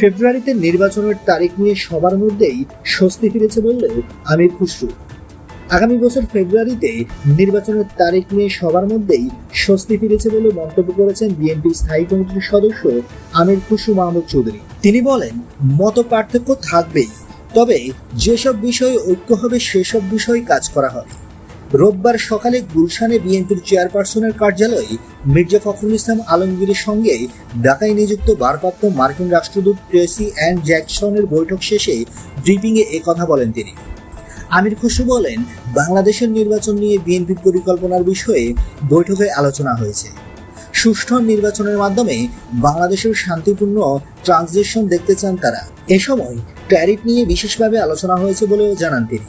ফেব্রুয়ারিতে নির্বাচনের তারিখ নিয়ে সবার মধ্যেই স্বস্তি ফিরেছে বললেও আমির খুসরু। আগামী বছর ফেব্রুয়ারিতে নির্বাচনের তারিখ নিয়ে সবার মধ্যেই স্বস্তি ফিরেছে বলে মন্তব্য করেছেন বিএনপির স্থায়ী কমিটির সদস্য আমির খুসরু মাহমুদ চৌধুরী। তিনি বলেন মত পার্থক্য থাকবেই, তবে যেসব বিষয়ে ঐক্য হবে সেসব বিষয়ে কাজ করা হবে রোববার সকালে গুলশানে বিএনপির চেয়ারপারসনের কার্যালয়ে মির্জা ফখরুল ইসলাম আলমগীরের সঙ্গে ঢাকায় নিযুক্ত ভারপ্রাপ্ত মার্কিন রাষ্ট্রদূত ট্রেসি অ্যান্ড জ্যাকসনের বৈঠক শেষে ব্রিফিংয়ে কথা বলেন তিনি। আমির খুশু বলেন, বাংলাদেশের নির্বাচন নিয়ে বিএনপির পরিকল্পনার বিষয়ে বৈঠকে আলোচনা হয়েছে। সুষ্ঠু নির্বাচনের মাধ্যমে বাংলাদেশের শান্তিপূর্ণ ট্রানজিশন দেখতে চান তারা। এ সময় ট্যারিফ নিয়ে বিশেষভাবে আলোচনা হয়েছে বলেও জানান তিনি।